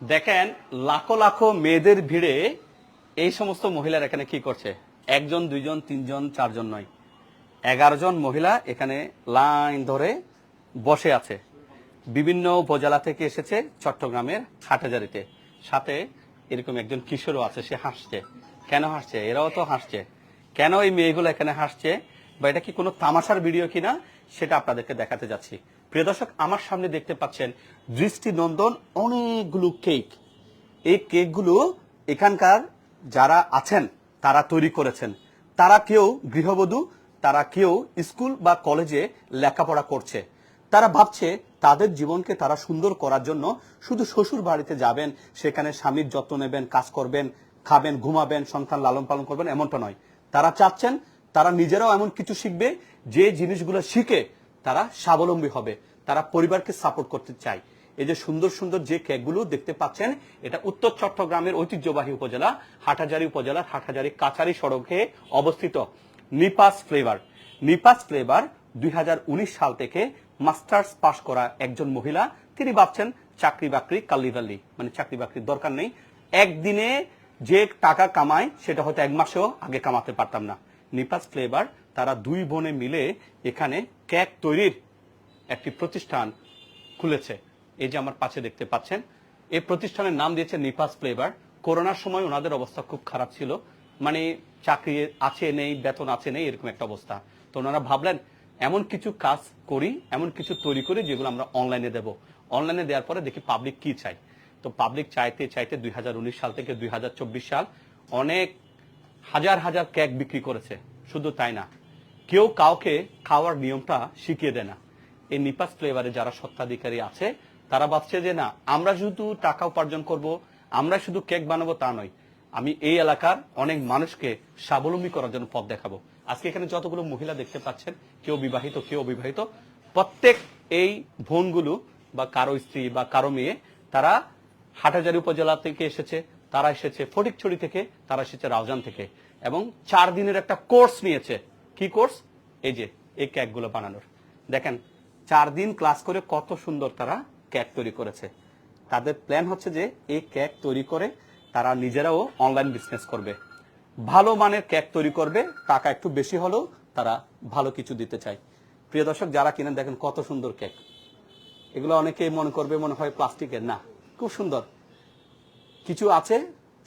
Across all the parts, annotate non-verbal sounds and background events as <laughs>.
দেখেন, লাখো লাখো মেয়েদের ভিড়ে এই সমস্ত মহিলার এখানে কি করছে? একজন, দুইজন, তিনজন, চারজন নয়। এগারো জন মহিলা এখানে লাইন ধরে বসে আছে। বিভিন্ন উপজেলা থেকে এসেছে চট্টগ্রামের হাটাজারিতে সাথে এরকম একজন কিশোরও আছে, সে হাসছে। কেন হাসছে? এরাও তো হাসছে। কেন এই মেয়েগুলো এখানে হাসছে? বা এটা কি কোনো তামাশার ভিডিও কিনা? সেটা আপনাদেরকে দেখাতে যাচ্ছি। প্রিয় দর্শক, আমার সামনে দেখতে পাচ্ছেন দৃষ্টি নন্দন অনেকগুলো কেক। এই কেকগুলো এখানকার যারা আছেন, তারা তৈরি করেছেন। তারা কেউ গৃহবধূ, তারা কেউ স্কুল বা কলেজে লেখাপড়া করছে। তারা ভাবছে তাদের জীবনকে তারা সুন্দর করার জন্য শুধু শ্বশুর বাড়িতে যাবেন, সেখানে স্বামীর যত্ন নেবেন, কাজ করবেন, খাবেন, ঘুমাবেন, সন্তান লালন পালন করবেন, এমনটা নয়। তারা চাচ্ছেন, তারা নিজেরাও এমন কিছু শিখবে, যে জিনিসগুলো শিখে তারা স্বাবলম্বী হবে, তারা পরিবারকে সাপোর্ট করতে চায়। এই যে সুন্দর সুন্দর যে কেকগুলো দেখতে পাচ্ছেন, এটা উত্তর চট্টগ্রামের ঐতিহ্যবাহী উপজেলা, হাটহাজারী উপজেলার হাটহাজারী কাছারি সড়কে অবস্থিত নিপাস ফ্লেভার। নিপাস ফ্লেভার দুই হাজার উনিশ সাল থেকে মাস্টার্স পাশ করা একজন মহিলা, তিনি ভাবছেন চাকরি বাকরি কাল্লিভাল্লি মানে চাকরি বাকরির দরকার নেই। একদিনে যে টাকা কামায়, সেটা হয়তো এক মাসেও আগে কামাতে পারতাম না। নিপাস ফ্লেভার তারা দুই বোনে মিলে এখানে কেক তৈরির একটি প্রতিষ্ঠান খুলেছে। এই যে আমার পাশে দেখতে পাচ্ছেন, এই প্রতিষ্ঠানের নাম দিয়েছে নিপাস ফ্লেভার। করোনার সময় ওনাদের অবস্থা খুব খারাপ ছিল। মানে চাকরি আছে নেই, বেতন আছে নেই, এরকম একটা অবস্থা। তো ওনারা ভাবলেন, এমন কিছু কাজ করি, এমন কিছু তৈরি করি যেগুলো আমরা অনলাইনে দেব। অনলাইনে দেওয়ার পরে দেখি পাবলিক কি চাই তো পাবলিক চাইতে চাইতে দুই হাজার উনিশ সাল থেকে দুই হাজার চব্বিশ সাল অনেক হাজার হাজার কেক বিক্রি করেছে। শুধু তাই না কেউ কাউকে খাওয়ার নিয়মটা শিখিয়ে দেয় না। এই নিপাস ফ্লেভারে যারা সত্ত্বাধিকারী আছে, তারা ভাবছে যে না, আমরা শুধু টাকা উপার্জন করব, আমরা শুধু কেক বানাবো তা নয়। আমি এই এলাকার অনেক মানুষকে স্বাবলম্বী করার জন্য পথ দেখাবো। আজকে এখানে যতগুলো মহিলা দেখতে পাচ্ছেন, কেউ বিবাহিত, কেউ অবিবাহিত, প্রত্যেক এই বোনগুলো বা কারও স্ত্রী বা কারও মেয়ে, তারা হাটাজারি উপজেলা থেকে এসেছে, তারা এসেছে ফটিকছড়ি থেকে, তারা এসেছে রাউজান থেকে এবং চার দিনের একটা কোর্স নিয়েছে। কি কোর্স এই যে, এই কেকগুলো বানানোর। দেখেন, চার দিন ক্লাস করে কত সুন্দর তারা কেক তৈরি করেছে। তাদের প্ল্যান হচ্ছে যে, এই কেক তৈরি করে তারা নিজেরাও অনলাইন বিজনেস করবে। ভালো মানের কেক তৈরি করবে, টাকা একটু বেশি হলেও তারা ভালো কিছু দিতে চায়। প্রিয় দর্শক, যারা কিনেন, দেখেন কত সুন্দর কেক এগুলো অনেকে মনে করবে, মনে হয় প্লাস্টিকের। না, খুব সুন্দর। কিছু আছে,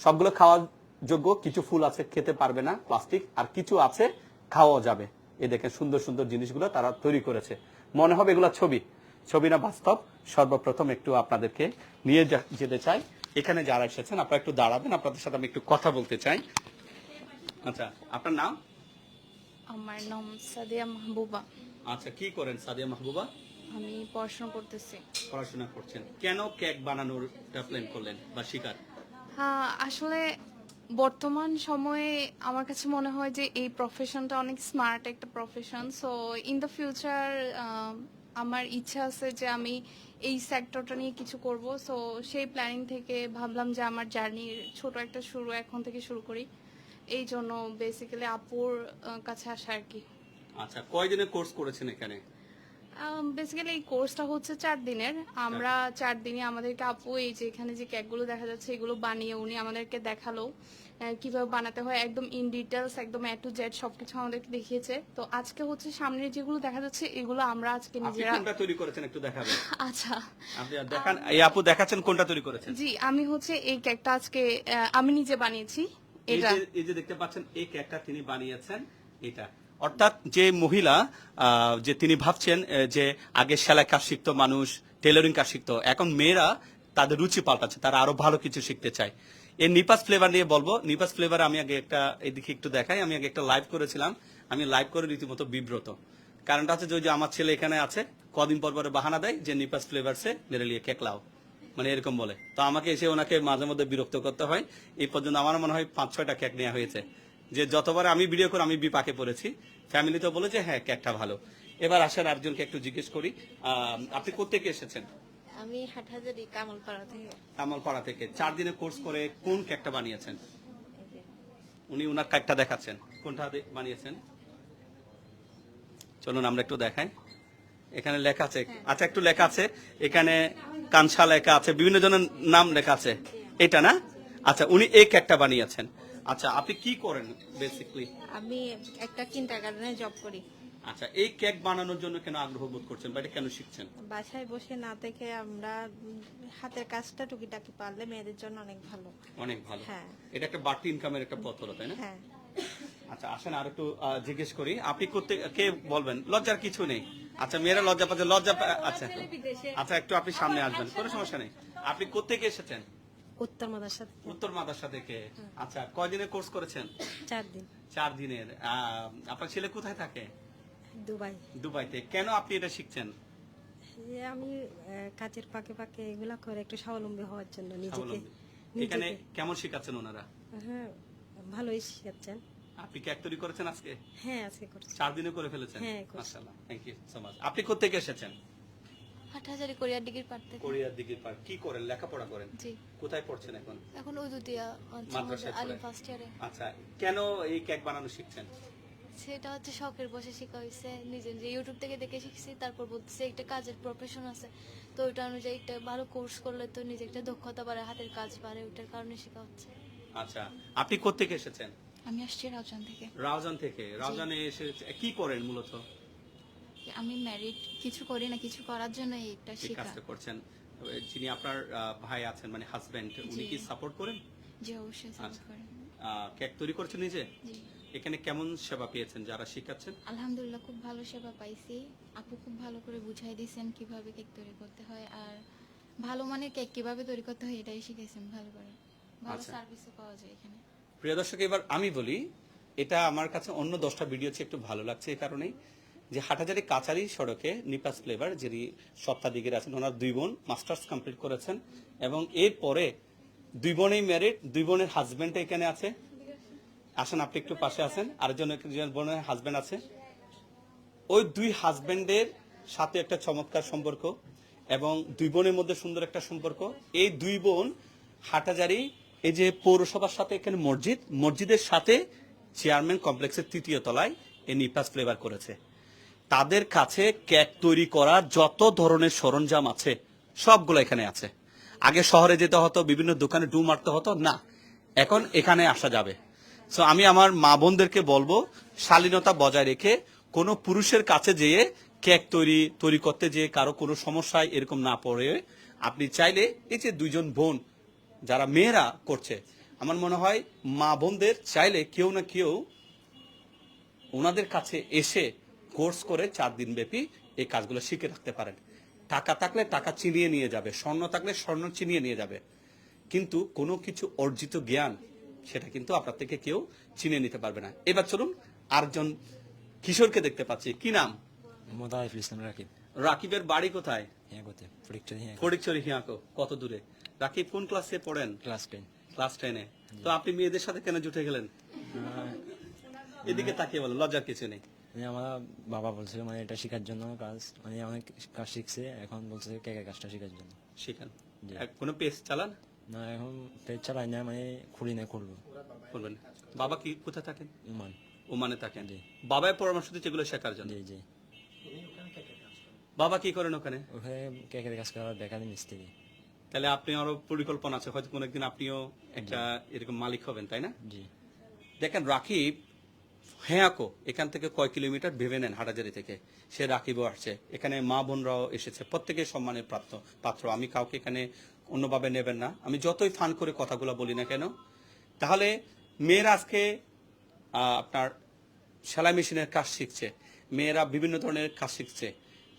সবগুলো খাওয়ার যোগ্য, কিছু ফুল আছে, খেতে পারবে না প্লাস্টিক। আর কিছু আছে খাওয়া যাবে। এ দেখে সুন্দর সুন্দর জিনিসগুলো তারা তৈরি করেছে। মনে হবে এগুলো ছবি। ছবি না বাস্তব। সর্বপ্রথম একটু আপনাদেরকে নিয়ে যেতে চাই। এখানে যারা এসেছেন আপনারা একটু দাঁড়াবেন। আপনাদের সাথে আমি একটু কথা বলতে চাই। আচ্ছা আপনার নাম? আমার নাম সাদিয়া মাহবুবা। আচ্ছা কি করেন সাদিয়া মাহবুবা? আমি পড়াশোনা করতেছি। পড়াশোনা করছেন। কেন কেক বানানোর প্ল্যান করলেন বা শিকার? হ্যাঁ আসলে বর্তমান সময়ে আমার কাছে মনে হয় যে এই প্রফেশনটা অনেক স্মার্ট একটা profession so in the future আমার ইচ্ছা আছে যে আমি এই সেক্টরটা নিয়ে কিছু করব। সো সেই প্ল্যানিং থেকে ভাবলাম যে আমার জার্নির ছোট একটা শুরু এখন থেকে শুরু করি। এই জন্য বেসিক্যালি আপুর কাছে আসা আর কি। আচ্ছা কয়দিনের কোর্স করেছেন এখানে? বেসিক্যালি এই কোর্সটা হচ্ছে চার দিনের। আমরা চার দিনে আমাদেরকে আপু এই যে এখানে যে কেকগুলো দেখা যাচ্ছে এগুলো বানিয়ে উনি আমাদেরকে দেখাল। কীভাবে বানাতে হয় একদম ইন ডিটেলস একদম এ টু জেড সবকিছু আমাদেরকে দেখিয়েছে। তো আজকে হচ্ছে সামনে যেগুলো দেখা যাচ্ছে এগুলো আমরা আজকে নিজেরা কোনটা তৈরি করেছেন একটু দেখাবেন? <laughs> আচ্ছা। আপনি দেখান এই আপু দেখাচ্ছেন কোনটা তৈরি করেছেন? জি আমি হচ্ছে এই কেকটা আজকে আমি নিজে বানিয়েছি। এটা এই যে দেখতে পাচ্ছেন এই কেকটা তিনি বানিয়েছেন এটা। অর্থাৎ যে মহিলা যে তিনি ভাবছেন যে আগে সেলাই কাজ শিখতো মানুষ টেলারিং কাজ শিখতো, এখন মেয়েরা তাদের রুচি পাল্টাচ্ছে, তারা আরও ভালো কিছু শিখতে চায়। এই নিপাস ফ্লেভার নিয়ে বলব, নিপাস ফ্লেভার আমি আগে একটা এদিকে একটু দেখাই, আমি আগে একটা লাইভ করেছিলাম, আমি লাইভ করে রীতিমতো বিব্রত। কারণটা হচ্ছে যে আমার ছেলে এখানে আছে, কদিন পর পরে বাহানা দেয় যে নিপাস ফ্লেভারসে মেরে কেক লাও মানে এরকম বলে। তো আমাকে এসে ওনাকে মাঝে মধ্যে বিরক্ত করতে হয়, এই পর্যন্ত আমার মনে হয় পাঁচ ছয়টা কেক নেওয়া হয়েছে। যে যতবার আমি ভিডিও করে আমি বিপাকে পড়েছি ফ্যামিলি তো বলে যে হ্যাঁ কেকটা ভালো। এবার আসেন আরেকজনকে একটু জিজ্ঞেস করি আপনি কোথেকে এসেছেন? আমি হাটহাজারি কামালপাড়া থেকে। কামালপাড়া থেকে। চার দিনের কোর্স করে কোন কেকটা বানিয়েছেন? উনি উনার কেকটা দেখাচ্ছেন। কোনটা বানিয়েছেন? চলুন আমরা একটু দেখাই। এখানে লেখা আছে। আচ্ছা একটু লেখা আছে। এখানে কানসা লেখা আছে। বিভিন্ন জনের নাম লেখা আছে। এটা না? আচ্ছা উনি এই কেকটা বানিয়েছেন। আচ্ছা আপনি কি করেন বেসিকলি আমি একটা কিন্টার গার্ডেনে জব করি। আচ্ছা এই কেক বানানোর জন্য কেন আগ্রহ বোধ করছেন বা এটা কেন শিখছেন? বাসায় বসে না থেকে আমরা হাতের কাজটা টুকিটাকি পারলে মেয়েদের জন্য অনেক ভালো। অনেক ভালো। হ্যাঁ। এটা একটা বাড়তি ইনকামের একটা পথ হলো তাই না? হ্যাঁ। আচ্ছা আসেন আর একটু জিজ্ঞেস করি আপনি করতে কে বলবেন? লজ্জার কিছু নেই। আচ্ছা মেয়েরা লজ্জা পাচ্ছে লজ্জা আচ্ছা। আচ্ছা একটু আপনি সামনে আসবেন কোনো সমস্যা নেই। আপনি কোথেকে এসেছেন? উত্তর মাদার সাথে উত্তর মাদাসা থেকে? আচ্ছা কয়দিনের কোর্স করেছেন? চার দিন। চার দিনের। আপনার ছেলে কোথায় থাকে? দুবাই। দুবাইতে। কেন আপনি এটা শিখছেন? যে আমি কাজের পাকে পাকে এগুলা করে একটু স্বাবলম্বী হওয়ার জন্য নিজেকে এখানে কেমন শেখাচ্ছেন ওনারা? হ্যাঁ ভালোই শিখাচ্ছেন। আপনি কেক তৈরি করেছেন আজকে? হ্যাঁ আজকে করছি। চার দিনে করে ফেলেছেন? হ্যাঁ, মাশাআল্লাহ থ্যাংক ইউ সো মাচ আপনি কোথেকে এসেছেন? হাটহাজারি কোরিয়ার ডিগ্রি পারতে কোরিয়ার দিকে পার কি করেন? লেখাপড়া করেন? জি। কোথায় পড়ছেন এখন? এখন উদুতিয়া মাদ্রাসায় আলিম ফার্স্ট ইয়ারে আচ্ছা কেন এই কেক বানানো শিখছেন? সেটা হচ্ছে শখের বসে শেখা হয়েছে নিজে নিজে ইউটিউব থেকে দেখে শিখছি তারপর বলতেছে একটা কাজের প্রফেশন আছে। তো ওইটা অনুযায়ী একটা ভালো কোর্স করলে তো নিজে একটা দক্ষতা বাড়ে হাতের কাজ বাড়ে ওইটার কারণে শেখা হচ্ছে। আচ্ছা আপনি কোথেকে এসেছেন? আমি আসছি রাউজান থেকে। রাউজান থেকে। রাউজানে এসে কি করেন মূলত? আমি ম্যারিড কিছু করি না কিছু করার জন্য এটা শেখা কাজটা করছেন যিনি আপনার ভাই আছেন মানে হাজবেন্ড উনি কি সাপোর্ট করেন? যে অবশ্যই সাপোর্ট আচ্ছা। করে আহ, কেক তৈরি করছেন নিজে? জি। এখানে কেমন সেবা পেয়েছেন যারা শিখাচ্ছেন? আলহামদুলিল্লাহ খুব ভালো সেবা পাইছি। আপু খুব ভালো করে বুঝাই দিয়েছেন কীভাবে কেক তৈরি করতে হয় আর ভালো মানের কেক কীভাবে তৈরি করতে হয় এটাই শিখেছেন ভালো করে। ভালো আচ্ছা। সার্ভিসও পাওয়া যায় এখানে। প্রিয় দর্শক এবার আমি বলি এটা আমার কাছে অন্য দশটা ভিডিও চেয়ে একটু ভালো লাগছে এই কারণেই। যে হাটাজারি কাচারি সড়কে নিপাস ফ্লেভার, যিনি সপ্তাহদিকের আছেন, ওনার দুই বোন মাস্টার্স কমপ্লিট করেছেন এবং এরপরে দুই বোনেই ম্যারিড দুই বোনের হাজবেন্ড এখানে আছে। আসেন, আপনি একটু পাশে আছেন, আরেকজন বোনের হাজবেন্ড আছে। ওই দুই হাজবেন্ডের সাথে একটা চমৎকার সম্পর্ক এবং দুই বোনের মধ্যে সুন্দর একটা সম্পর্ক। এই দুই বোন হাটাজারি, এই যে পৌরসভার সাথে এখানে মসজিদ, মসজিদের সাথে চেয়ারম্যান কমপ্লেক্সের তৃতীয় তলায় এই নিপাস ফ্লেভার করেছে। তাদের কাছে কেক তৈরি করার যত ধরনের সরঞ্জাম আছে, সবগুলো এখানে আছে। আগে শহরে যেতে হতো, বিভিন্ন দোকানে ডু মারতে হতো, না। এখন এখানে আসা যাবে। সো আমি আমার মা বোনদেরকে বলব, শালীনতা বজায় রেখে কোনো পুরুষের কাছে যেয়ে কেক তৈরি তৈরি করতে যেয়ে কারও কোনো সমস্যায় এরকম না পড়ে। আপনি চাইলে এই যে দুইজন বোন, যারা মেয়েরা করছে, আমার মনে হয় মা বোনদের চাইলে কেউ না কেউ ওনাদের কাছে এসে কোর্স করে চার দিন ব্যাপী এই কাজগুলো শিখে রাখতে পারেন। টাকা থাকলে টাকা চিনিয়ে নিয়ে যাবে স্বর্ণ থাকলে স্বর্ণ চিনিয়ে নিয়ে যাবে। কিন্তু কোনো কিছু অর্জিত জ্ঞান সেটা কিন্তু আপনার থেকে কেউ চিনে নিতে পারবে না। এবার চলুন আরেকজন কিশোরকে দেখতে পাচ্ছি। কি নাম? ইসলাম রাকিব। রাকিবের বাড়ি কোথায়? হ্যাঁ করতে ফটিকচুরি হিয়াকো কত দূরে? রাকিব কোন ক্লাসে পড়েন? Class ten. ক্লাস টেনে। তো আপনি মেয়েদের সাথে কেন জুটে গেলেন? এদিকে তাকিয়ে বলো লজ্জার কিছু নেই। মানে আমার বাবা বলছিল মানে এটা শেখার জন্য কাজ মানে অনেক কাজ শিখছে এখন বলছে কেকের কাজটা শেখার জন্য? শিখান। কোনো পেজ চালান? না এখন পেজ চালাই না মানে খুলি না খুলবো। বলবেন বাবা কি কোথায় থাকেন? ইমান ওমানে থাকেন। জি। বাবাই পরামর্শ দিচ্ছে এগুলো শেখার জন্য। জি জি। বাবা কি করেন ওখানে? ওখানে কেকের কাজ করার বেকারি মিস্ত্রি। তাহলে আপনি আরও পরিকল্পনা আছে হয়তো কোনো একদিন আপনিও একটা এরকম মালিক হবেন তাই না? জি। দেখেন রাকিব হেয়াকো এখান থেকে কয় কিলোমিটার ভেবে নেন হাটাজারি থেকে? সে রাকিবও আসছে। এখানে মা বোনরাও এসেছে। প্রত্যেকে সম্মানের প্রাপ্ত, পাত্র। আমি কাউকে এখানে অন্যভাবে নেবেন না। আমি যতই ফান করে কথাগুলো বলি না কেন, তাহলে মেয়েরা আজকে আপনার সেলাই মেশিনের কাজ শিখছে। মেয়েরা বিভিন্ন ধরনের কাজ শিখছে।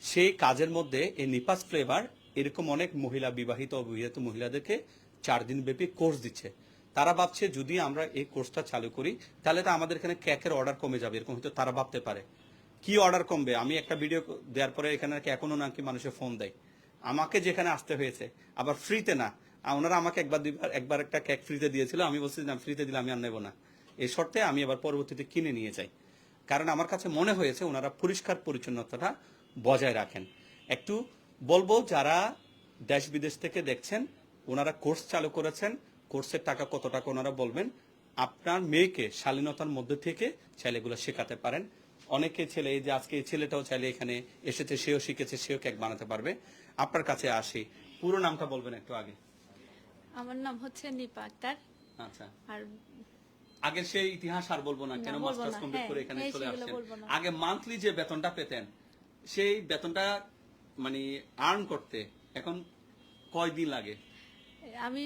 সেই কাজের মধ্যে এই নিপাস ফ্লেভার এরকম অনেক মহিলা বিবাহিত অবিবাহিত মহিলাদেরকে চার দিন ব্যাপী কোর্স দিচ্ছে। তারা ভাবছে যদি আমরা এই কোর্সটা চালু করি, তাহলে তো আমাদের এখানে ক্যাকের অর্ডার কমে যাবে, এরকম হয়তো তারা ভাবতে পারে। কি অর্ডার কমবে? আমি একটা ভিডিও দেওয়ার পরে এখানে এখনও নাকি মানুষের ফোন দেয়। আমাকে যেখানে আসতে হয়েছে, আবার ফ্রিতে না। ওনারা আমাকে একবার দুইবার, একবার একটা কেক ফ্রিতে দিয়েছিল, আমি বলছি না ফ্রিতে দিলে আমি আর নেব না। এই শর্তে আমি আবার পরবর্তীতে কিনে নিয়ে যাই। কারণ আমার কাছে মনে হয়েছে ওনারা পরিষ্কার পরিচ্ছন্নতাটা বজায় রাখেন। একটু বলব, যারা দেশ বিদেশ থেকে দেখছেন, ওনারা কোর্স চালু করেছেন কোর্সের টাকা কত টাকা ওনারা বলবেন আপনার মেয়েকে শালীনতার মধ্যে থেকে ছেলেগুলো শেখাতে পারেন। অনেকে ছেলে এই যে আজকে এই ছেলেটাও চাইলে এখানে এসেছে সেও শিখেছে সেও কেক বানাতে পারবে। আপনার কাছে আসি। পুরো নামটা বলবেন একটু আগে। আমার নাম হচ্ছে নিপা আক্তার। আচ্ছা। আর আগে সেই ইতিহাস আর বলব না কেন মাস্টার্স কমপ্লিট হ্যাঁ, করে এখানে হ্যাঁ, চলে আসছেন। আগে মান্থলি যে বেতনটা পেতেন সেই বেতনটা মানে আর্ন করতে এখন কয়দিন লাগে? আমি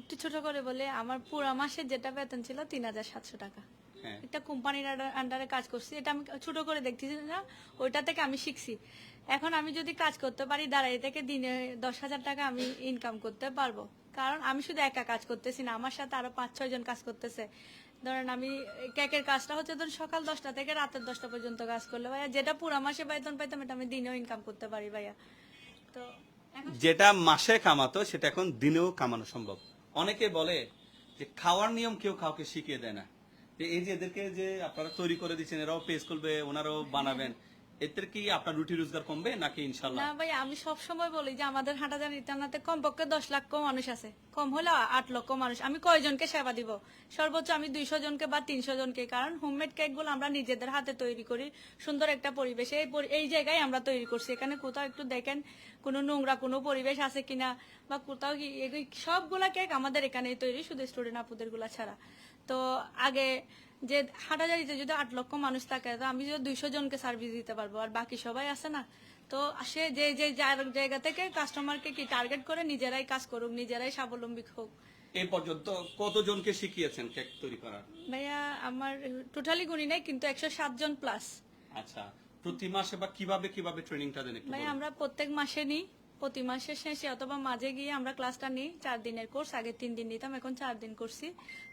একটু ছোট করে বলে আমার পুরো মাসে যেটা বেতন ছিল তিন হাজার সাতশো টাকা। হ্যাঁ। একটা কোম্পানির আন্ডারে কাজ করছি এটা আমি ছোট করে দেখতেছি না ওইটা থেকে আমি শিখছি। এখন আমি যদি কাজ করতে পারি দাঁড়াই থেকে দিনে দশ হাজার টাকা আমি ইনকাম করতে পারব। কারণ আমি শুধু একা কাজ করতেছি না আমার সাথে আরও পাঁচ ছয় জন কাজ করতেছে। ধরেন আমি কেকের কাজটা হচ্ছে ধরুন সকাল দশটা থেকে রাতের দশটা পর্যন্ত কাজ করলে ভাইয়া যেটা পুরো মাসে বেতন পাইতাম এটা আমি দিনেও ইনকাম করতে পারি ভাইয়া। তো যেটা মাসে কামাতো, সেটা এখন দিনেও কামানো সম্ভব। অনেকে বলে যে খাওয়ার নিয়ম কেউ কাউকে শিখিয়ে দেয় না। যে এই যে এদেরকে যে আপনারা তৈরি করে দিচ্ছেন, এরাও পেজ করবে, ওনারাও বানাবেন। এতে কি আপনার রুটি রোজগার কমবে নাকি ইনশাল্লাহ ভাই, আমি সব সময় বলি যে আমাদের কমপক্ষে দশ মানুষ আছে। কম হলে আট লক্ষ মানুষ। আমি কয়জনকে সেবা দিব? সর্বোচ্চ আমি দুইশো জনকে বা তিনশো জনকে, কারণ হোমমেড কেকগুলো আমরা নিজেদের হাতে তৈরি করি। সুন্দর একটা পরিবেশে এই জায়গায় আমরা তৈরি করছি। এখানে কোথাও একটু দেখেন কোনো নোংরা কোনো পরিবেশ আছে কিনা, বা কোথাও সবগুলা কেক আমাদের এখানেই তৈরি, শুধু স্টুডেন্ট আপুদেরগুলা ছাড়া। তো আগে যে হাটাজারিতে যদি আট লক্ষ মানুষ থাকে তো আমি যদি দুইশো জনকে সার্ভিস দিতে পারব আর বাকি সবাই আছে না তো সে যে যে জায়গা থেকে কাস্টমারকে কি টার্গেট করে নিজেরাই কাজ করুক নিজেরাই স্বাবলম্বী হোক? এই পর্যন্ত কতজনকে শিখিয়েছেন কেক তৈরি করার? ভাইয়া আমার টোটালি গুণি নাই কিন্তু একশো সাত জন প্লাস আচ্ছা প্রতি মাসে বা কীভাবে কীভাবে ট্রেনিংটা দেন ভাই আমরা প্রত্যেক মাসে নিই। প্রতি মাসের শেষে অথবা মাঝে গিয়ে আমরা ক্লাসটা নিই। চার দিনের কোর্স আগে তিন দিন নিতাম, এখন চার দিন করছি।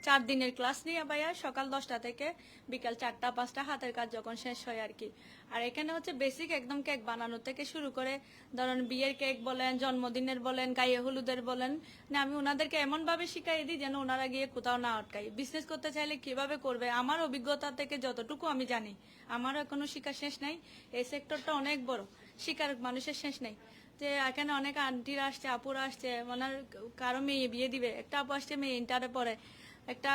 চার দিনের ক্লাস নিয়ে ভাইয়া সকাল দশটা থেকে বিকাল চারটা, পাঁচটা হাতের কাজ যখন শেষ হয় আর কি। আর এখানে হচ্ছে বেসিক একদম কেক বানানো থেকে শুরু করে, ধরেন বিয়ের কেক বলেন, জন্মদিনের বলেন, গায়ে হলুদের বলেন, না আমি ওনাদেরকে এমন ভাবে শিখাই দিই যেন ওনারা গিয়ে কোথাও না আটকাই বিজনেস করতে চাইলে কীভাবে করবে? আমার অভিজ্ঞতা থেকে যতটুকু আমি জানি, আমারও এখনও শিক্ষা শেষ নাই। এই সেক্টরটা অনেক বড়, শিকার মানুষের শেষ নেই। যে এখানে অনেক আন্টিরা আসছে, আপুরা আসছে ওনার কারও মেয়ে বিয়ে দিবে। একটা আপু আসছে, মেয়ে ইন্টারে পড়ে। একটা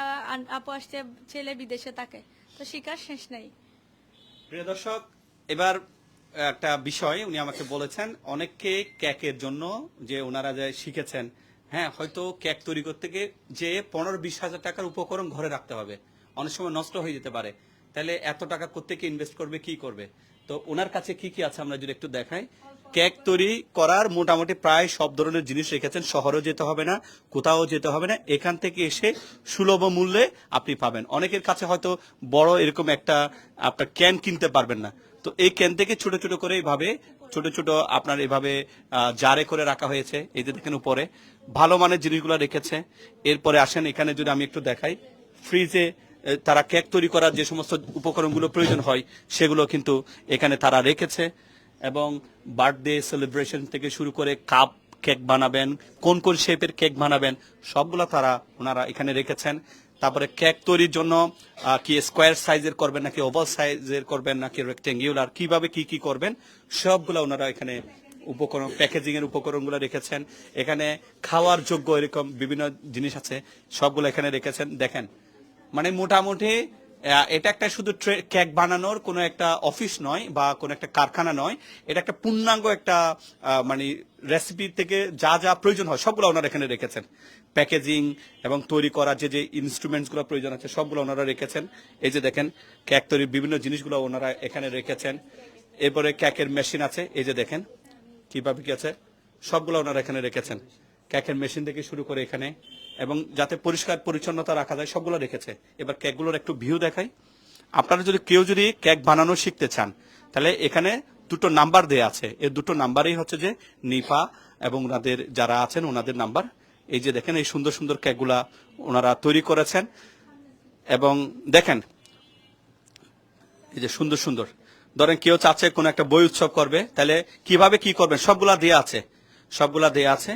আপু আসছে, ছেলে বিদেশে থাকে। তো শিকার শেষ নেই। প্রিয় দর্শক, এবার একটা বিষয় উনি আমাকে বলেছেন, অনেককে ক্যাকের জন্য যে ওনারা যে শিখেছেন হ্যাঁ হয়তো কেক তৈরি করতে গিয়ে যে পনেরো বিশ হাজার টাকার উপকরণ ঘরে রাখতে হবে। অনেক সময় নষ্ট হয়ে যেতে পারে। তাহলে এত টাকা করতে কি ইনভেস্ট করবে, কি করবে? তো ওনার কাছে কি কি আছে আমরা যদি একটু দেখাই? কেক তৈরি করার মোটামুটি প্রায় সব ধরনের জিনিস রেখেছেন। শহরেও যেতে হবে না, কোথাও যেতে হবে না। এখান থেকে এসে সুলভ মূল্যে আপনি পাবেন। অনেকের কাছে হয়তো বড় এরকম একটা আপনার ক্যান কিনতে পারবেন না। তো এই ক্যান থেকে ছোট ছোট করে এইভাবে ছোট ছোট আপনার এভাবে জারে করে রাখা হয়েছে। এই যে দেখেন উপরে, ভালো মানের জিনিসগুলো রেখেছে। এরপরে আসেন, এখানে যদি আমি একটু দেখাই, ফ্রিজে তারা কেক তৈরি করার যে সমস্ত উপকরণগুলো প্রয়োজন হয়, সেগুলো কিন্তু এখানে তারা রেখেছে। এবং বার্থডে সেলিব্রেশন থেকে শুরু করে কাপ কেক বানাবেন, কোন কোন শেপের কেক বানাবেন, সবগুলো তারা ওনারা এখানে রেখেছেন। তারপরে কেক তৈরির জন্য কি স্কোয়ার সাইজের করবেন নাকি ওভাল সাইজের করবেন নাকি রেক্টেঙ্গুলার কীভাবে কি কি করবেন, সবগুলো ওনারা এখানে উপকরণ প্যাকেজিং এর উপকরণগুলো রেখেছেন। এখানে খাওয়ার যোগ্য এরকম বিভিন্ন জিনিস আছে, সবগুলো এখানে রেখেছেন। দেখেন মানে মোটামুটি এটা একটা শুধু কেক বানানোর কোনো একটা অফিস নয় বা কোনো একটা কারখানা নয়। এটা একটা পূর্ণাঙ্গ একটা মানে রেসিপি থেকে যা যা প্রয়োজন হয়, সবগুলো ওনারা এখানে রেখেছেন। প্যাকেজিং এবং তৈরি করার যে যে ইনস্ট্রুমেন্টসগুলো প্রয়োজন আছে, সবগুলো ওনারা রেখেছেন। এই যে দেখেন, কেক তৈরির বিভিন্ন জিনিসগুলো ওনারা এখানে রেখেছেন। এরপরে ক্যাকের মেশিন আছে, এই যে দেখেন, কীভাবে কি আছে? সবগুলো ওনারা এখানে রেখেছেন। ক্যাকের মেশিন থেকে শুরু করে এখানে এবং যাতে পরিষ্কার পরিচ্ছন্নতা রাখা যায়, সবগুলো রেখেছে। এবার কেকগুলোর একটু ভিউ দেখাই। আপনারা যদি কেউ যদি কেক বানানো শিখতে চান, তাহলে এখানে দুটো নাম্বার দেয়া আছে। এই দুটো নাম্বারই হচ্ছে যে নিপা এবং ওনাদের যারা আছেন, ওনাদের নাম্বার। এই যে দেখেন, এই সুন্দর সুন্দর কেকগুলা ওনারা তৈরি করেছেন। এবং দেখেন, এই যে সুন্দর সুন্দর। ধরেন কেউ চাচ্ছে কোন একটা বই উৎসব করবে, তাহলে কীভাবে কি করবেন? সবগুলা দেয়া আছে। সবগুলা দেয়া আছে।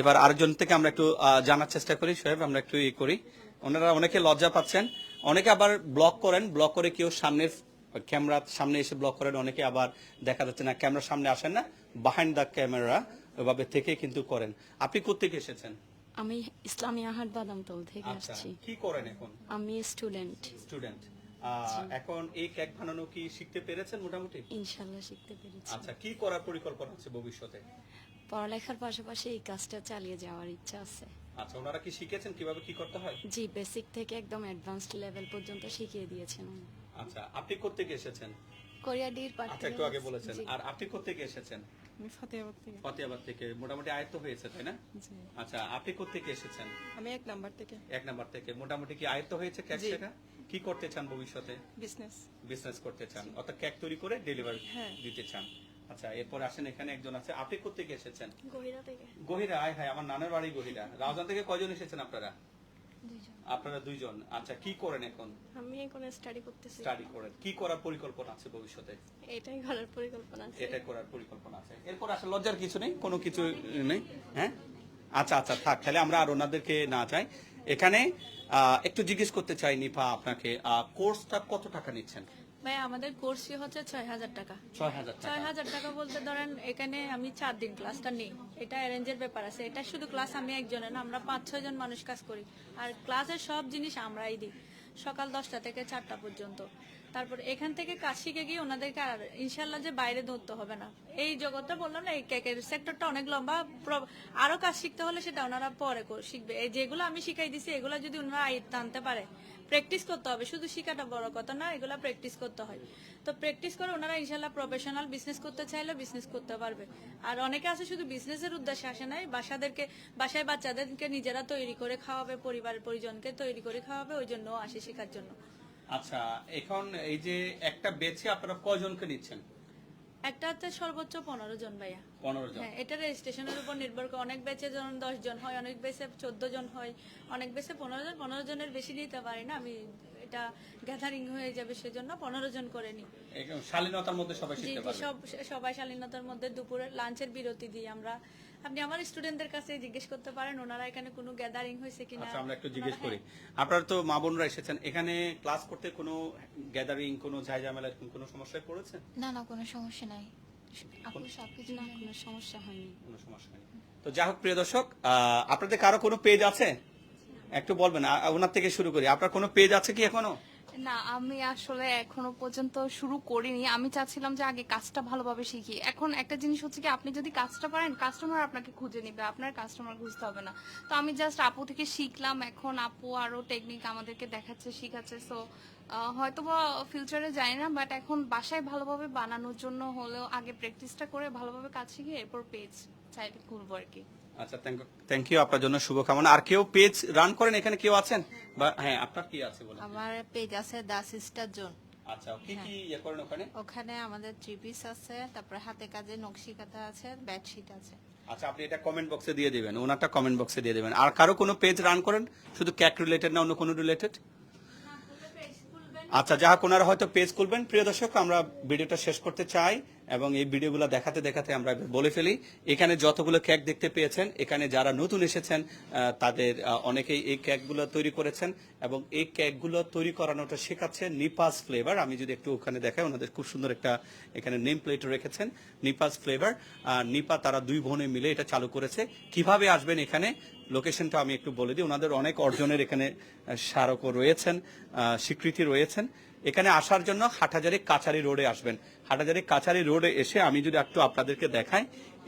এবার আরেকজন থেকে আমরা একটু জানার চেষ্টা করি সাহেব আমরা একটু ই করি। ওনারা অনেকে লজ্জা পাচ্ছেন অনেকে আবার ব্লক করেন ব্লক করে কেউ সামনের ক্যামেরা সামনে এসে ব্লক করেন অনেকে আবার দেখা যাচ্ছে না ক্যামেরার সামনে আসেন না বাহাইন্ড দ্য ক্যামেরা ওইভাবে থেকে কিন্তু করেন। আপনি কোথেকে এসেছেন? আমি ইসলামী আহাট বাদামতল থেকে আচ্ছা আসছি। কি করেন এখন? আমি স্টুডেন্ট স্টুডেন্ট এখন এই কেক বানানো কি শিখতে পেরেছেন মোটামুটি? ইনশাল্লাহ শিখতে পেরেছি। আচ্ছা কি করার পরিকল্পনা আছে ভবিষ্যতে? পড়ালেখার পাশাপাশি এই কাজটা চালিয়ে যাওয়ার ইচ্ছা আছে। আচ্ছা ওনারা কি শিখেছেন? কীভাবে কি করতে হয়? জি বেসিক থেকে একদম অ্যাডভান্সড লেভেল পর্যন্ত শিখিয়ে দিয়েছেন উনি। আচ্ছা আপনি কোত্থেকে এসেছেন? কোরিয়াডির পার্ট আচ্ছা একটু আগে বলেছেন। আর আপনি কোত্থেকে এসেছেন? আমি ফাতেহাবাদ থেকে। ফতেহাবাদ থেকে। মোটামুটি আয়ত্ত হয়েছে তাই না? জি। আচ্ছা আপনি কোত্থেকে এসেছেন? আমি এক নাম্বার থেকে। এক নাম্বার থেকে। মোটামুটি কি আয়ত্ত হয়েছে কেক জি। কি করতে চান ভবিষ্যতে? বিজনেস বিজনেস করতে চান। অর্থাৎ কেক তৈরি করে ডেলিভারি হ্যাঁ। দিতে চান। আচ্ছা এরপর আসেন এখানে একজন আছে। আপনি কোত্থেকে এসেছেন? গহিরা থেকে। গহিরা আয় হায় আমার নানার বাড়ি গহিরা। রাউজান থেকে কয়জন এসেছেন আপনারা? আপনারা দুইজন। আচ্ছা কি করেন এখন? আমি এখন স্টাডি করতেছি। স্টাডি করেন। কি করার পরিকল্পনা আছে ভবিষ্যতে? এটাই করার পরিকল্পনা আছে। এটা করার পরিকল্পনা আছে। এরপর আসলে লজ্জার কিছু নেই কোনো কিছু নেই হ্যাঁ? আচ্ছা আচ্ছা থাক তাহলে আমরা আর ওনাদেরকে না চাই এখানে একটু জিজ্ঞেস করতে চাই নিপা আপনাকে কোর্সটা কত টাকা নিচ্ছেন? ভাই আমাদের কোর্স ফি হচ্ছে ছয় হাজার টাকা। ছয় হাজার টাকা। বলতে ধরেন এখানে আমি চার দিন ক্লাসটা নেই। এটা অ্যারেঞ্জের ব্যাপার আছে। এটা শুধু ক্লাস আমি না আমরা পাঁচ ছয় জন মানুষ কাজ করি। আর ক্লাসের সব জিনিস আমরাই দিই সকাল দশটা থেকে চারটা পর্যন্ত। তারপর এখান থেকে কাজ শিখে গিয়ে ওনাদেরকে আর ইনশাল্লাহ যে বাইরে ধরতে হবে না। এই জগৎটা বললাম না এই কেকের সেক্টরটা অনেক লম্বা আরও কাজ শিখতে হলে সেটা ওনারা পরে শিখবে। এই যেগুলো আমি শিখাই দিছি এগুলো যদি ওনারা আয়ত্ত আনতে পারে প্র্যাকটিস করতে হবে। শুধু শিখাটা বড় কথা না, এগুলা প্র্যাকটিস করতে হয়। তো প্র্যাকটিস করে ওনারা ইনশাল্লাহ প্রফেশনাল বিজনেস করতে চাইলে বিজনেস করতে পারবে। আর অনেকে আছে শুধু বিজনেসের উদ্দেশ্যে আসে নাই, বাসাদেরকে, বাসায় বাচ্চাদেরকে নিজেরা তৈরি করে খাওয়াবে পরিবারের পরিজনকে তৈরি করে খাওয়াবে, ওই জন্য আসে শেখার জন্য। আচ্ছা এখন এই যে একটা বেছে আপনারা কয়জনকে নিচ্ছেন? একটা হচ্ছে সর্বোচ্চ পনেরো জন ভাইয়া। পনেরো জন। হ্যাঁ এটা রেজিস্ট্রেশনের উপর নির্ভর করে। অনেক বেচে যেমন দশ জন হয় অনেক বেচে চোদ্দ জন হয় অনেক বেচে পনেরো জন। পনেরো জনের বেশি নিতে পারি না আমি এটা গ্যাদারিং হয়ে যাবে সেজন্য পনেরো জন করে একদম শালীনতার মধ্যে সবাই সবাই শালীনতার মধ্যে দুপুরে লাঞ্চের বিরতি দিই আমরা। আপনি আমার স্টুডেন্টদের কাছে জিজ্ঞেস করতে পারেন ওনারা এখানে কোনো গ্যাদারিং হয়েছে কিনা। আচ্ছা আমরা একটু জিজ্ঞেস করি। আপনারা তো মা বোনরা এসেছেন এখানে ক্লাস করতে কোনো গ্যাদারিং কোনো এরকম কোনো সমস্যায় পড়েছে না না কোনো সমস্যা নাই। আপু সবকিছু না কোনো সমস্যা হয়নি। কোনো সমস্যা নেই তো যাই হোক প্রিয় দর্শক আহ, আপনাদের কারও কোনো পেজ আছে? একটু বলবেন ওনার থেকে শুরু করি। আপনার কোনো পেজ আছে কি এখনও? না, আমি আসলে এখনও পর্যন্ত শুরু করিনি। আমি চাচ্ছিলাম যে আগে কাজটা ভালোভাবে শিখি। এখন একটা জিনিস হচ্ছে কি, আপনি যদি কাজটা পারেন কাস্টমার আপনাকে খুঁজে নিবে। আপনার কাস্টমার খুঁজতে হবে না। তো আমি জাস্ট আপু থেকে শিখলাম। এখন আপু আরও টেকনিক আমাদেরকে দেখাচ্ছে, শিখাচ্ছে। সো হয়তো বা ফিউচারে জানি না বাট এখন বাসায় ভালোভাবে বানানোর জন্য হলেও আগে প্র্যাকটিসটা করে ভালোভাবে কাজ শিখে এরপর পেজ চাইলে খুলবো আর কি। আচ্ছা থ্যাংক ইউ আপনার জন্য শুভকামনা। আর কেউ পেজ রান করেন? এখানে কেউ আছেন? বা হ্যাঁ আপনার কি আছে বলেন? আমার পেজ আছে দা সিস্টার জোন আচ্ছা কি কি ইয়ে করেন ওখানে? ওখানে আমাদের থ্রি পিস আছে তারপরে হাতে কাজে নকশি কাঁথা আছে বেডশিট আছে। আচ্ছা আপনি এটা কমেন্ট বক্সে দিয়ে দিবেন ওনারটা কমেন্ট বক্সে দিয়ে দিবেন। আর কারও কোনো পেজ রান করেন? শুধু ক্যাক রিলেটেড না অন্য কোনো রিলেটেড আচ্ছা যাহা ওনারা হয়তো পেজ খুলবেন। প্রিয় দর্শক আমরা ভিডিওটা শেষ করতে চাই। এবং এই ভিডিওগুলো দেখাতে দেখাতে আমরা বলে ফেলি, এখানে যতগুলো কেক দেখতে পেয়েছেন, এখানে যারা নতুন এসেছেন তাদের অনেকেই এই কেকগুলো তৈরি করেছেন এবং এই কেকগুলো তৈরি করানোটা শেখাচ্ছে নিপাস ফ্লেভার আমি যদি একটু ওখানে দেখাই, ওনাদের খুব সুন্দর একটা এখানে নেম প্লেট রেখেছেন নিপাস ফ্লেভার নিপা তারা দুই বোনে মিলে এটা চালু করেছে। কীভাবে আসবেন এখানে? লোকেশনটা আমি একটু বলে দিই। ওনাদের অনেক অর্জনের এখানে স্মারকও রয়েছেন স্বীকৃতি রয়েছেন। এখানে আসার জন্য হাটহাজারি কাছারি রোডে আসবেন। হাটাজারি কাছারি রোডে এসে আমি যদি একটু আপনাদেরকে দেখাই,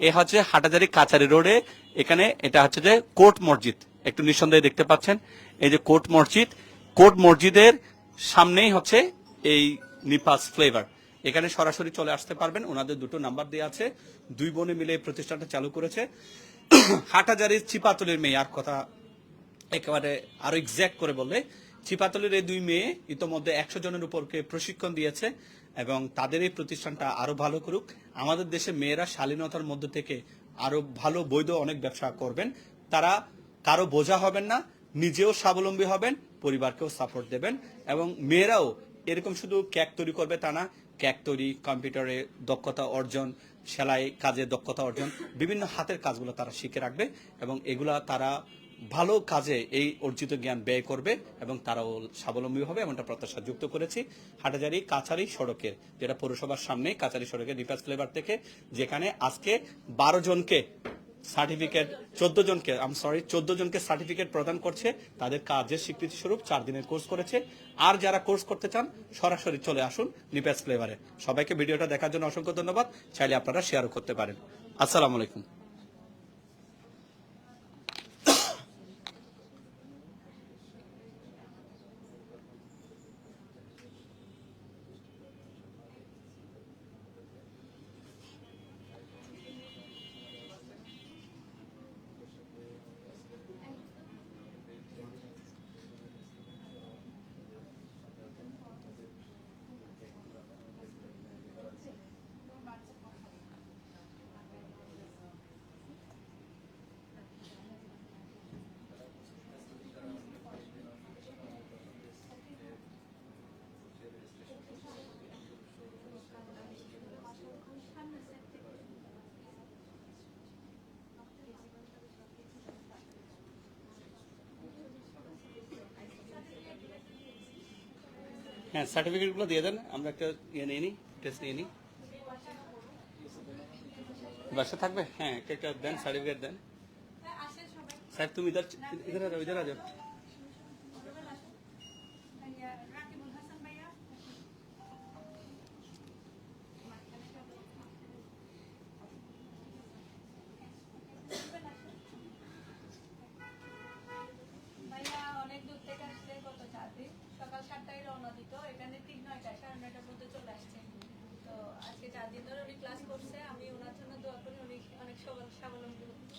এ হচ্ছে হাটাজারি কাছারি রোডে এখানে এটা হচ্ছে যে কোর্ট মসজিদ। একটু নিঃসন্দেহে দেখতে পাচ্ছেন, এই যে কোর্ট মসজিদ, কোর্ট মসজিদের সামনেই হচ্ছে এই নিপাস ফ্লেভার। এখানে সরাসরি চলে আসতে পারবেন, ওনাদের দুটো নাম্বার দেওয়া আছে, দুই বোনে মিলে এই প্রতিষ্ঠানটা চালু করেছে। হাটহাজারির চিপাতলের মেয়ে, আর কথা একেবারে আরও এক্সাক্ট করে বললে চিপাতলের এই দুই মেয়ে ইতোমধ্যে একশো জনের উপরকে প্রশিক্ষণ দিয়েছে এবং তাদের এই প্রতিষ্ঠানটা আরও ভালো করুক। আমাদের দেশে মেয়েরা শালীনতার মধ্যে থেকে আরও ভালো, বৈধ অনেক ব্যবসা করবেন। তারা কারও বোঝা হবেন না, নিজেও স্বাবলম্বী হবেন, পরিবারকেও সাপোর্ট দেবেন এবং মেয়েরাও এরকম শুধু ক্যাক তৈরি করবে তা না ক্যাক তৈরি কম্পিউটারে দক্ষতা অর্জন, সেলাই কাজে দক্ষতা অর্জন, বিভিন্ন হাতের কাজগুলো তারা শিখে রাখবে এবং এগুলা তারা ভালো কাজে এই অর্জিত জ্ঞান ব্যয় করবে এবং তারাও স্বাবলম্বী হবে, এমনটা প্রত্যাশা যুক্ত করেছি। হাটাজারি কাছারি সড়কের যেটা পৌরসভার সামনে, কাছারি সড়কের রিপাস ফ্লেভার থেকে, যেখানে আজকে বারো জনকে সার্টিফিকেট, চোদ্দ জনকে, আম সরি চোদ্দ জনকে সার্টিফিকেট প্রদান করছে। তাদের কাজের স্বীকৃতি স্বরূপ চার দিনের কোর্স করেছে। আর যারা কোর্স করতে চান, সরাসরি চলে আসুন নিপাস ফ্লেভারে সবাইকে ভিডিওটা দেখার জন্য অসংখ্য ধন্যবাদ। চাইলে আপনারা শেয়ারও করতে পারেন। আসসালামু আলাইকুম। হ্যাঁ সার্টিফিকেটগুলো দিয়ে দেন। আমরা একটা ইয়ে নিয়ে নিই টেস্ট নিয়ে নিই। বাসা থাকবে? হ্যাঁ একটা দেন সার্টিফিকেট দেন। স্যার তুমি ইধার ইধার आ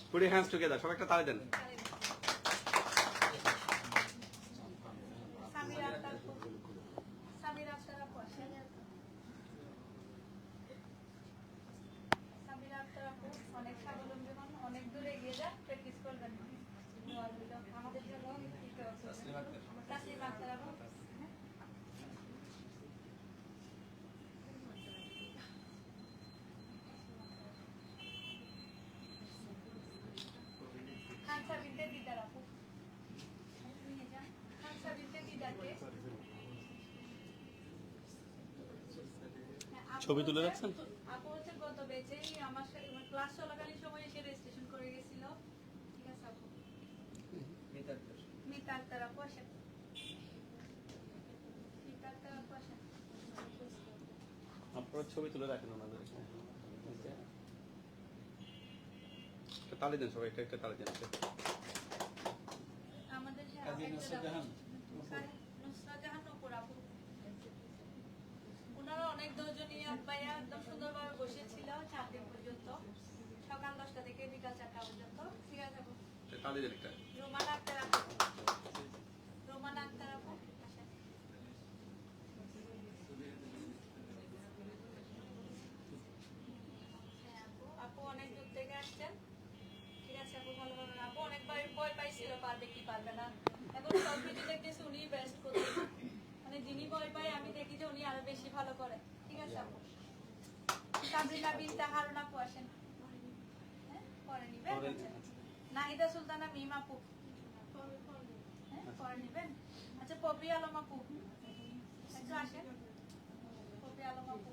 স্বাবলম্বী your hands together. সবাই একটা তালি দেন সামির আক্তার আপু। সামির আক্তার আপু আসেন। সামির আক্তার আপু অনেক স্বাবলম্বী হন অনেক দূরে এগিয়ে যান প্র্যাকটিস করবেন দোয়া রইল। আমাদের জন্য তাসলিম আক্তার আপু খানসা বিনতে দিদার আপু নিয়ে যান খানসা বিনতে দিদারকে হ্যাঁ, আপু ছবি তুলে রাখছেন? আপু হচ্ছে গত বেচেই আমার ক্লাস চলাকালীন সময় এসে রেজিস্ট্রেশন করে গেছিল। ঠিক আছে আপু? মিতা আক্তার। আপু আসেন। মিতা আক্তার আপু আসেন। আপনারা ছবি তুলে রাখেন ওনাদের তালি দেন সবাই একটা একটা তালি দেন। আমাদের নুসরাত জাহান। নুসরাত জাহান নূপুর আপু। ওনারা অনেক ধৈর্য নিয়ে আব্বাইয়া একদম সুন্দরভাবে বসেছিল চার পর্যন্ত। সকাল দশটা থেকে বিকাল চারটা পর্যন্ত। ঠিক আছে আপু? একটা তালি দেন একটা রোমানা আক্তার রোমানা আক্তার আপু আসেন। হ্যাঁ, আপু আপু অনেক দূর থেকে আসছেন। ঠিক আছে আপু ভালোভাবে। আপু অনেকবার ভয় পাইছিল পারবে কি পারবে না। এখন সব কিছু দেখতেছি উনি বেস্ট করতে মানে যিনি ভয় পায় আমি দেখি যে উনি আরও বেশি ভালো করে। ঠিক আছে আপু তাবরিনা বিনতে হারুন আপু আসেন পরে নিবেন নাহিদা সুলতানা মিম আপু পরে নিবেন আচ্ছা পপি আলম আপু একটু আসেন পপি আলম আপু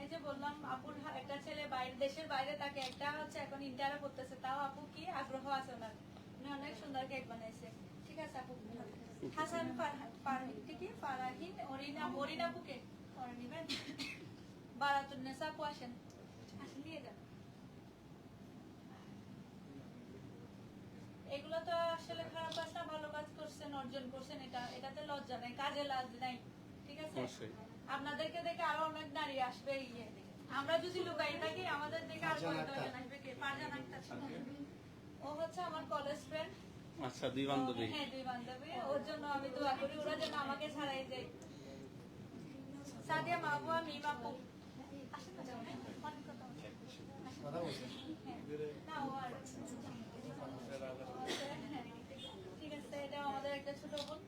এই যে বললাম আপুর একটা ছেলে বাইরে দেশের বাইরে তাকে একটা হচ্ছে এখন ইন্টারে করতেছে তাও আপু। কি আগ্রহ আছে ওনার উনি অনেক সুন্দর কেক বানাইছে ঠিক আছে আপু হাসান ফারহান ফারহিন অরিনা মরিনা আপুকে। পরে নিবেন বারাতুন নেসা আপু আসেন আসেন নিয়ে যান এগুলো তো আসলে খারাপ কাজ না ভালো কাজ করছেন অর্জন করছেন এটা এটাতে লজ্জা নাই কাজে লাজ নাই ঠিক আছে? আপনাদেরকে দেখে আরও অনেক নারী আসবে ইয়ে আমরা যদি লুকাই থাকি আমাদের দেখে আরও কয়েকজন আসবে কে? ও হচ্ছে আমার কলেজ ফ্রেন্ড আচ্ছা দুই বান্ধবী। হ্যাঁ দুই বান্ধবী। ওর জন্য আমি দোয়া করি ওরা যেন আমাকে ছাড়াই যায় সাদিয়া মাহবুবা মিম আপু আসেন না, যাও, হ্যাঁ? অনেক কথা বলছে। হ্যাঁ। না, ও আর- হ্যাঁ, ঠিক আছে এটা আমাদের একটা ছোট বোন।